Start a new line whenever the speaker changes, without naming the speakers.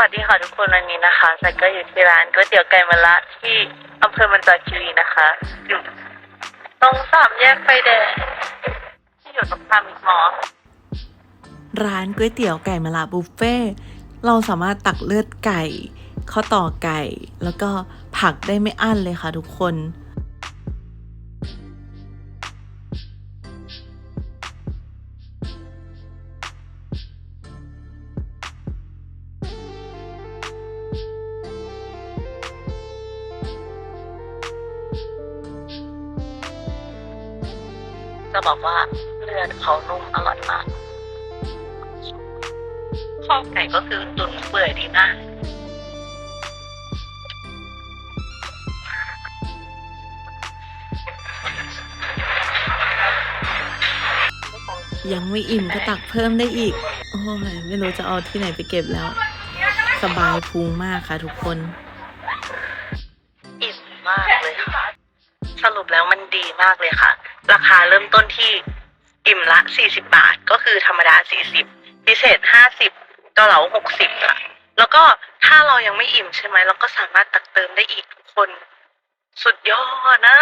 วัสดีค่ะทุกคนวันนี้นะคะฉันก็อยู่ที่ร้านก๋วยเตี๋ยวไก่มะระที่อำเภอมันจาคีรีนะคะอยู่ตรงสามแยกไฟแดงที่อยู่ตรงข้ามมิกมอส
ร้านก๋วยเตี๋ยวไก่มะระบุฟเฟ่เราสามารถตักเลือดไก่ข้าวต่อไก่ แล้วก็ผักได้ไม่อั้นเลยค่ะทุกคน
จะบอกว่าเลือดเขานุ่มอร่อยมากข้อไก่ก็คือตุ๋นเปื่อยดีมาก
ยังไม่อิ่มก็ตักเพิ่มได้อีก โอ้ยไม่รู้จะเอาที่ไหนไปเก็บแล้ว สบายพุงมากค่ะทุกคน
อิ่มมากเลยค่ะ สรุปแล้วมันดีมากเลยค่ะ ราคาเริ่มต้นที่อิ่มละ 40 บาท ก็คือธรรมดา 40 พิเศษ 50เกาเหลา60ค่ะ แล้วก็ถ้าเรายังไม่อิ่มใช่ไหมเราก็สามารถตักเติมได้อีกทุกคน สุดยอดนะ